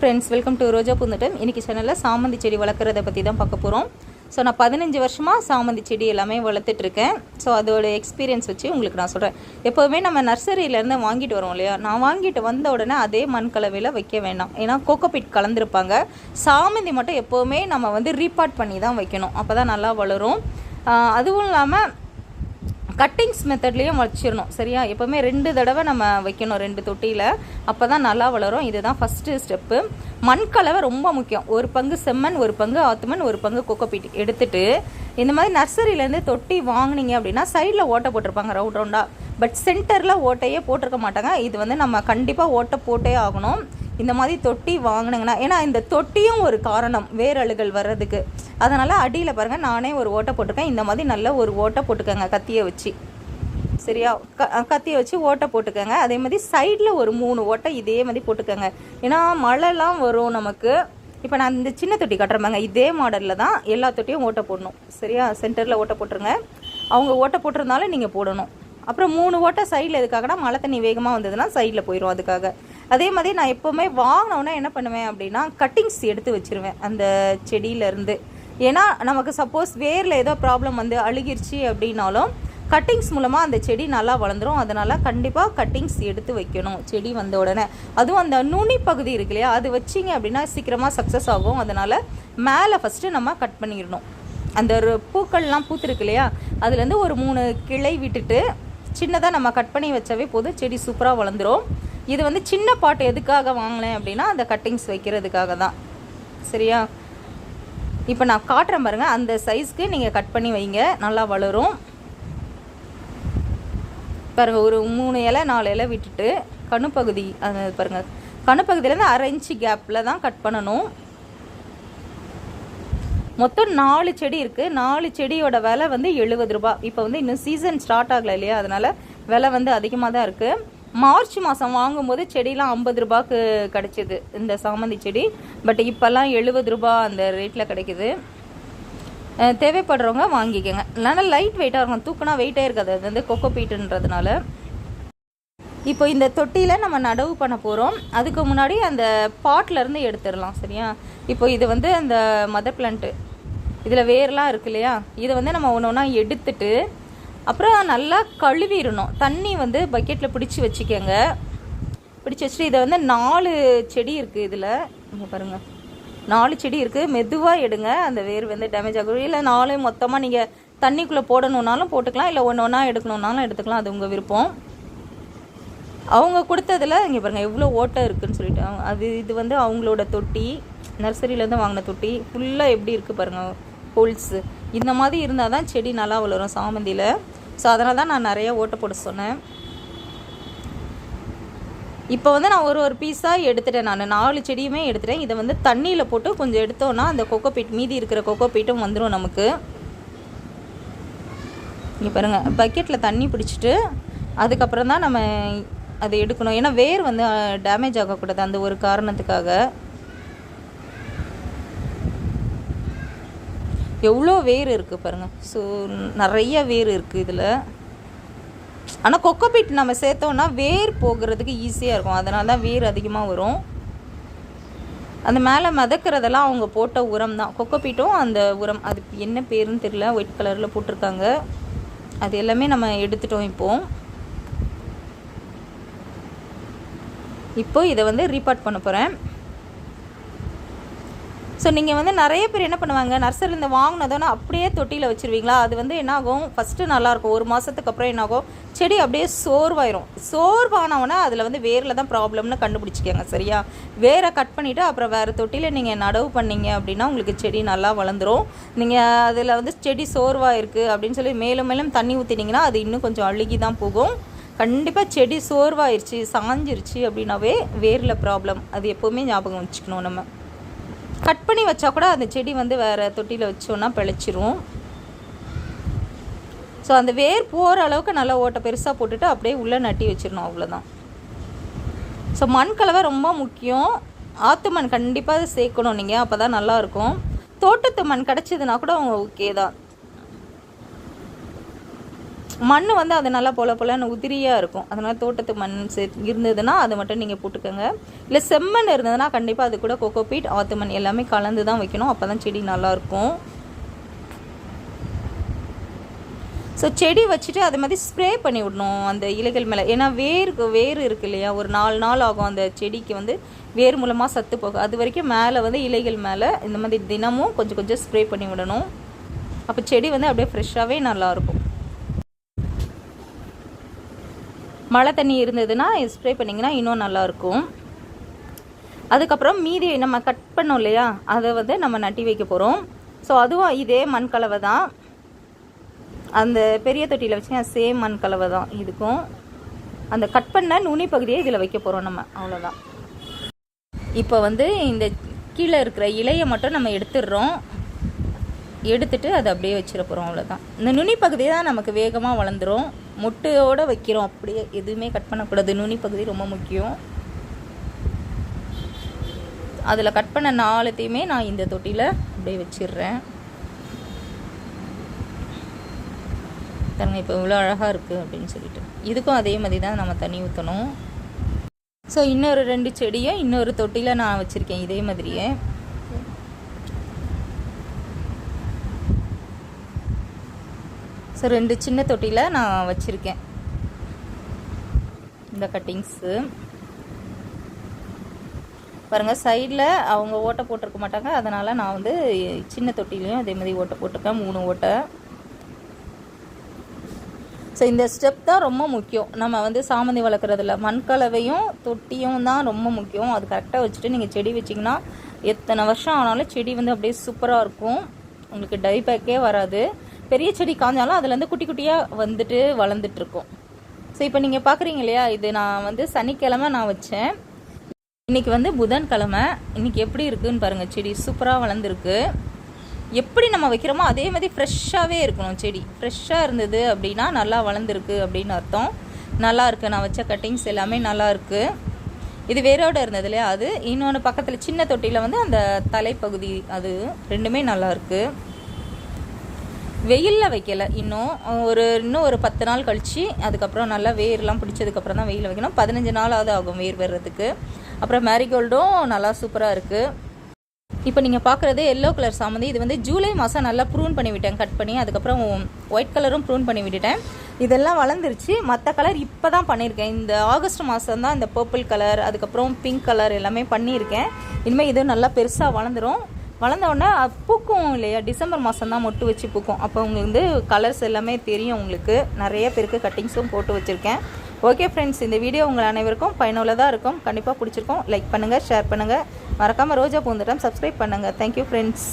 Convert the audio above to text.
Friends welcome to Roja Poonthottam இன்றைக்கி சேனலில் சாமந்தி செடி வளர்க்குறத பற்றி தான் பார்க்க போகிறோம் ஸோ நான் பதினஞ்சு வருஷமாக சாமந்தி செடி எல்லாமே வளர்த்துட்ருக்கேன் ஸோ அதோட எக்ஸ்பீரியன்ஸ் வச்சு உங்களுக்கு நான் சொல்கிறேன் எப்போவுமே நம்ம நர்சரியிலேருந்து வாங்கிட்டு வரோம் இல்லையா? நான் வாங்கிட்டு வந்த உடனே அதே மண் கலவையில் வைக்க வேண்டாம். ஏன்னா கோகோபிட் கலந்துருப்பாங்க. சாமந்தி மட்டும் எப்போவுமே நம்ம வந்து ரீபார்ட் பண்ணி தான் வைக்கணும். அப்போ தான் நல்லா வளரும். அதுவும் இல்லாமல் கட்டிங்ஸ் மெத்தட்லேயும் வச்சிடணும் சரியா? எப்போவுமே ரெண்டு தடவை நம்ம வைக்கணும் ரெண்டு தொட்டியில். அப்போ தான் நல்லா வளரும். இதுதான் ஃபஸ்ட்டு ஸ்டெப்பு மண் கலவை ரொம்ப முக்கியம். ஒரு பங்கு செம்மண் ஒரு பங்கு ஆத்துமண் ஒரு பங்கு கொக்கோபீட் எடுத்துட்டு இந்த மாதிரி நர்சரியிலேருந்து தொட்டி வாங்குனீங்க அப்படின்னா சைடில் ஓட்டை போட்டிருப்பாங்க ரவுண்ட் ரவுண்டாக பட் சென்டரில் ஓட்டையே போட்டிருக்க மாட்டாங்க. இது வந்து நம்ம கண்டிப்பாக ஓட்டை போட்டே ஆகணும். இந்த மாதிரி தொட்டி வாங்கினீங்கன்னா ஏன்னா இந்த தொட்டியும் ஒரு காரணம் வேரழுகள் வர்றதுக்கு. அதனால் அடியில் பாருங்கள் நானே ஒரு ஓட்டை போட்டிருக்கேன். இந்த மாதிரி நல்ல ஒரு ஓட்டை போட்டுக்கோங்க கத்தியை வச்சு. சரியா? க கத்தியை வச்சு ஓட்டை போட்டுக்கோங்க. அதே மாதிரி சைடில் ஒரு மூணு ஓட்டை இதே மாதிரி போட்டுக்கோங்க. ஏன்னா மழைலாம் வரும் நமக்கு. இப்போ நான் இந்த சின்ன தொட்டி கட்டுறேன் இதே மாடலில் தான் எல்லா தொட்டியும் ஓட்டை போடணும். சரியா? சென்டரில் ஓட்டை போட்டுருங்க. அவங்க ஓட்டை போட்டிருந்தாலும் நீங்கள் போடணும். அப்புறம் மூணு ஓட்டை சைடில் எதுக்காகனா மழை தண்ணி வேகமாக வந்ததுன்னா சைடில் போயிடும் அதுக்காக. அதே மாதிரி நான் எப்போவுமே வாங்கினோன்னா என்ன பண்ணுவேன் அப்படின்னா கட்டிங்ஸ் எடுத்து வச்சுருவேன் அந்த செடியிலேருந்து. ஏன்னா நமக்கு சப்போஸ் வேரில் ஏதோ ப்ராப்ளம் வந்து அழுகிருச்சு அப்படின்னாலும் கட்டிங்ஸ் மூலமாக அந்த செடி நல்லா வளர்ந்துரும். அதனால் கண்டிப்பாக கட்டிங்ஸ் எடுத்து வைக்கணும் செடி வந்த உடனே. அதுவும் அந்த நுனி பகுதி இருக்கு இல்லையா அது வச்சிங்க அப்படின்னா சீக்கிரமாக சக்ஸஸ் ஆகும். அதனால் மேலே ஃபஸ்ட்டு நம்ம கட் பண்ணிடணும். அந்த ஒரு பூக்கள்லாம் பூத்துருக்கு இல்லையா அதுலேருந்து ஒரு மூணு கிளை விட்டுட்டு சின்னதாக நம்ம கட் பண்ணி வச்சாவே போதும். செடி சூப்பராக வளர்ந்துடும் இது வந்து சின்ன பாட்டு எதுக்காக வாங்கினேன் அப்படின்னா அந்த கட்டிங்ஸ் வைக்கிறதுக்காக தான் சரியா? இப்போ நான் காட்டுறேன் பாருங்கள் அந்த சைஸ்க்கு நீங்கள் கட் பண்ணி வைங்க. நல்லா வளரும். பாருங்கள் ஒரு மூணு இலை நாலு இலை விட்டுட்டு கணுப்பகுதி அது பாருங்கள் கணுப்பகுதியிலேருந்து அரை இன்ச்சு கேப்பில் தான் கட் பண்ணணும். மொத்தம் நாலு செடி இருக்குது நாலு செடியோட விலை வந்து எழுபது ரூபாய் இப்போ வந்து இன்னும் சீசன் ஸ்டார்ட் ஆகலை இல்லையா? அதனால் விலை வந்து அதிகமாக தான் இருக்குது மார்ச் மாதம் வாங்கும்போது செடிலாம் ஐம்பது ரூபாய்க்கு கிடைச்சிது இந்த சாமந்தி செடி. பட் இப்போல்லாம் எழுபது ரூபா அந்த ரேட்டில் கிடைக்குது. தேவைப்படுறவங்க வாங்கிக்கோங்க. இல்லைன்னா லைட் வெயிட்டாக இருக்கும் தூக்குனா வெயிட்டே இருக்காது. அது வந்து கொக்கோ பீட்டுன்றதுனால இப்போ இந்த தொட்டியில் நம்ம நடவு பண்ண போகிறோம் அதுக்கு முன்னாடி அந்த பாட்ல இருந்து எடுத்துடலாம் சரியா? இப்போ இது வந்து அந்த மதர் பிளான்ட்டு இதில் வேர்லாம் இருக்கு இல்லையா? இதை வந்து நம்ம ஒன்று ஒன்றா எடுத்துட்டு அப்புறம் நல்லா கழுவிடணும். தண்ணி வந்து பக்கெட்டில் பிடிச்சி வச்சுக்கோங்க. பிடிச்சி வச்சுட்டு இதை வந்து நாலு செடி இருக்குது இதில். இங்கே பாருங்கள் நாலு செடி இருக்குது மெதுவாக எடுங்க. அந்த வேர் வந்து டேமேஜ் ஆகும். இல்லை நாலு மொத்தமாக நீங்கள் தண்ணிக்குள்ளே போடணுன்னாலும் போட்டுக்கலாம். இல்லை ஒன்று ஒன்றா எடுக்கணுன்னாலும் எடுத்துக்கலாம். அது உங்கள் விருப்பம். அவங்க கொடுத்ததுல இங்கே பாருங்கள் எவ்வளோ ஓட்டை இருக்குதுன்னு சொல்லிட்டு. அது இது வந்து அவங்களோட தொட்டி. நர்சரியிலேருந்து வாங்கின தொட்டி. ஃபுல்லாக எப்படி இருக்குது பாருங்கள் ஹோல்ஸு இந்த மாதிரி இருந்தால் தான் செடி நல்லா வளரும் சாமந்தியில். ஸோ அதனால தான் நான் நிறைய ஓட்டை போட சொன்னேன். இப்போ வந்து நான் ஒரு ஒரு பீஸாக எடுத்துட்டேன் நான். நாலு செடியுமே எடுத்துட்டேன். இதை வந்து தண்ணியில் போட்டு கொஞ்சம் எடுத்தோன்னா அந்த கொக்கோ பீட் மீதி இருக்கிற கொக்கோ பீட்டும் வந்துடும் நமக்கு. இங்கே பாருங்கள் பக்கெட்டில் தண்ணி பிடிச்சிட்டு அதுக்கப்புறம் தான் நம்ம அதை எடுக்கணும். ஏன்னா வேர் வந்து டேமேஜ் ஆகக்கூடாது அந்த ஒரு காரணத்துக்காக. எவ்வளோ வேர் இருக்குது பாருங்கள் ஸோ நிறைய வேர் இருக்குது இதில். ஆனால் கொக்கோபீட் நம்ம சேர்த்தோன்னா வேர் போகிறதுக்கு ஈஸியாக இருக்கும். அதனால தான் வேர் அதிகமாக வரும். அந்த மேலே மிதக்கிறதெல்லாம் அவங்க போட்ட உரம் தான். கொக்கோபீட்டும் அந்த உரம் அது என்ன பேருன்னு தெரியல. ஒயிட் கலரில் போட்டிருக்காங்க. அது எல்லாமே நம்ம எடுத்துட்டோம் இப்போது இப்போ இதை வந்து ரீபார்ட் பண்ண போகிறேன் ஸோ நீங்கள் வந்து நிறைய பேர் என்ன பண்ணுவாங்க? நர்சரிலேருந்து வாங்கினதோன்னு அப்படியே தொட்டியில் வச்சுருவீங்களா? அது வந்து என்னாகும் ஃபஸ்ட்டு நல்லாயிருக்கும் ஒரு மாதத்துக்கு அப்புறம் என்னாகும் செடி அப்படியே சோர்வாயிரும். சோர்வானவொன்னே அதில் வந்து வேரில் தான் ப்ராப்ளம்னு கண்டுபிடிச்சிக்கோங்க சரியா? வேரை கட் பண்ணிவிட்டு அப்புறம் வேறு தொட்டியில் நீங்கள் நடவு பண்ணீங்க அப்படின்னா உங்களுக்கு செடி நல்லா வளர்ந்துரும். நீங்கள் அதில் வந்து செடி சோர்வாக இருக்குது அப்படின்னு சொல்லி மேலும் மேலும் தண்ணி ஊற்றினீங்கன்னா அது இன்னும் கொஞ்சம் அழுகி தான் போகும். கண்டிப்பாக செடி சோர்வாயிருச்சு சாஞ்சிருச்சு அப்படின்னாவே வேரில் ப்ராப்ளம் அது எப்போவுமே ஞாபகம் வச்சுக்கணும் நம்ம. கட் பண்ணி வச்சா கூட அந்த செடி வந்து வேறு தொட்டியில் வச்சோன்னா பிழைச்சிரும். ஸோ அந்த வேர் போகிற அளவுக்கு நல்லா ஓட்டை பெருசாக போட்டுட்டு அப்படியே உள்ளே நட்டி வச்சிடணும் அவ்வளோதான் ஸோ மண் கலவை ரொம்ப முக்கியம். ஆற்று மண் கண்டிப்பாக சேர்க்கணும் நீங்கள் அப்போ தான் நல்லாயிருக்கும் தோட்டத்து மண் கிடச்சிதுன்னா கூட அவங்க ஓகே தான். மண் வந்து அது நல்லா போல போலன்னு உதிரியாக இருக்கும். அதனால் தோட்டத்து மண் சே இருந்ததுன்னா அதை மட்டும் நீங்கள் போட்டுக்கோங்க. இல்லை செம்மண் இருந்ததுன்னா கண்டிப்பாக அது கூட கோகோபீட் ஆத்து மண் எல்லாமே கலந்து தான் வைக்கணும். அப்போ தான் செடி நல்லாயிருக்கும் ஸோ செடி வச்சுட்டு அது மாதிரி ஸ்ப்ரே பண்ணி விடணும் அந்த இலைகள் மேலே. ஏன்னா வேருக்கு வேர் இருக்கு இல்லையா? ஒரு நாலு நாள் ஆகும் அந்த செடிக்கு வந்து வேர் மூலமாக சத்து போகும் அது வரைக்கும் மேலே வந்து இலைகள் மேலே இந்த மாதிரி தினமும் கொஞ்சம் கொஞ்சம் ஸ்ப்ரே பண்ணி விடணும். அப்போ செடி வந்து அப்படியே ஃப்ரெஷ்ஷாகவே நல்லாயிருக்கும் மழை தண்ணி இருந்ததுன்னா ஸ்ப்ரே பண்ணிங்கன்னா இன்னும் நல்லாயிருக்கும். அதுக்கப்புறம் மீதி நம்ம கட் பண்ணோம் இல்லையா அதை வந்து நம்ம நட்டி வைக்க போகிறோம் ஸோ அதுவும் இதே மண் கலவை தான். அந்த பெரிய தொட்டியில் வச்சு சேம் மண் கலவை தான் இதுக்கும். அந்த கட் பண்ண நுனி பகுதியை இதில் வைக்க போகிறோம் நம்ம அவ்வளோதான் இப்போ வந்து இந்த கீழே இருக்கிற இலையை மட்டும் நம்ம எடுத்துடுறோம். எடுத்துட்டு அதை அப்படியே வச்சிட போகிறோம் அவ்வளோதான் இந்த நுனி பகுதி தான் நமக்கு வேகமாக வளர்ந்துரும். முட்டையோடு வைக்கிறோம். அப்படியே எதுவுமே கட் பண்ணக்கூடாது. நுனி பகுதி ரொம்ப முக்கியம். அதில் கட் பண்ண நாலுத்தையுமே நான் இந்த தொட்டியில் அப்படியே வச்சிடுறேன். பாருங்க இப்போ இவ்வளோ அழகாக இருக்குது அப்படின்னு சொல்லிட்டு. இதுக்கும் அதே மாதிரி தான் நம்ம தண்ணி ஊற்றணும் ஸோ இன்னொரு ரெண்டு செடியை இன்னொரு தொட்டியில் நான் வச்சுருக்கேன். இதே மாதிரியே. ஸோ ரெண்டு சின்ன தொட்டியில் நான் வச்சுருக்கேன். இந்த கட்டிங்ஸு பாருங்கள் சைடில் அவங்க ஓட்டை போட்டிருக்க மாட்டாங்க. அதனால் நான் வந்து சின்ன தொட்டிலையும் அதே மாதிரி ஓட்டை போட்டிருக்கேன். மூணு ஓட்டை. ஸோ இந்த ஸ்டெப் தான் ரொம்ப முக்கியம். நம்ம வந்து சாமந்தி வளர்க்குறதுல மண்கலவையும் தொட்டியும் தான் ரொம்ப முக்கியம். அது கரெக்டாக வச்சுட்டு நீங்கள் செடி வச்சிங்கன்னா எத்தனை வருஷம் ஆனாலும் செடி வந்து அப்படியே சூப்பராக இருக்கும். உங்களுக்கு டை பேக்கே வராது. பெரிய செடி காஞ்சாலும் அதுலேருந்து குட்டி குட்டியாக வந்துட்டு வளர்ந்துட்டு இருக்கும் ஸோ இப்போ நீங்கள் பார்க்குறீங்க இல்லையா இது நான் வந்து சனிக்கிழமை நான் வச்சேன். இன்னைக்கு வந்து புதன்கிழமை. இன்னைக்கு எப்படி இருக்குன்னு பாருங்கள் செடி சூப்பராக வளர்ந்துருக்கு. எப்படி நம்ம வைக்கிறோமோ அதே மாதிரி ஃப்ரெஷ்ஷாகவே இருக்கணும் செடி. ஃப்ரெஷ்ஷாக இருந்தது அப்படின்னா நல்லா வளர்ந்துருக்கு அப்படின்னு அர்த்தம். நல்லா இருக்கு நான் வச்ச கட்டிங்ஸ் எல்லாமே நல்லா இருக்கு. இது வேரோட இருந்தது இல்லையா அது. இன்னொன்று பக்கத்தில் சின்ன தொட்டியில் வந்து அந்த தலைப்பகுதி அது ரெண்டுமே நல்லா இருக்குது வெயிலில் வைக்கல. இன்னும் ஒரு இன்னும் ஒரு பத்து நாள் கழித்து அதுக்கப்புறம் நல்லா வேர்லாம் பிடிச்சதுக்கப்புறம் தான் வெயிலில் வைக்கணும். பதினஞ்சு நாளாவது ஆகும் வேர் வர்றதுக்கு. அப்புறம் மேரிகோல்டும் நல்லா சூப்பராக இருக்குது இப்போ நீங்கள் பார்க்குறது எல்லோ கலர் சாமந்தி. இது வந்து ஜூலை மாதம் நல்லா ப்ரூன் பண்ணி விட்டேன் கட் பண்ணி. அதுக்கப்புறம் ஒயிட் கலரும் ப்ரூன் பண்ணி விட்டுட்டேன். இதெல்லாம் வளர்ந்துருச்சு. மற்ற கலர் இப்போ தான் பண்ணியிருக்கேன் இந்த ஆகஸ்ட் மாதம் தான் இந்த பர்பிள் கலர் அதுக்கப்புறம் பிங்க் கலர் எல்லாமே பண்ணியிருக்கேன் இனிமேல் இது நல்லா பெருசாக வளர்ந்துரும். வளர்ந்த உடனே பூக்கும் இல்லையா? டிசம்பர் மாதம் தான் மொட்டு வச்சு பூக்கும். அப்போ உங்களுக்கு வந்து கலர்ஸ் எல்லாமே தெரியும் உங்களுக்கு. நிறைய பேருக்கு கட்டிங்ஸும் போட்டு வச்சுருக்கேன். ஓகே ஃப்ரெண்ட்ஸ் இந்த வீடியோ உங்கள் அனைவருக்கும் பயனுள்ளதாக இருக்கும். கண்டிப்பாக பிடிச்சிருக்கும். லைக் பண்ணுங்கள் ஷேர் பண்ணுங்கள் மறக்காமல் ரோஜா பூந்துட்டம் சப்ஸ்கிரைப் பண்ணுங்கள் தேங்க்யூ ஃப்ரெண்ட்ஸ்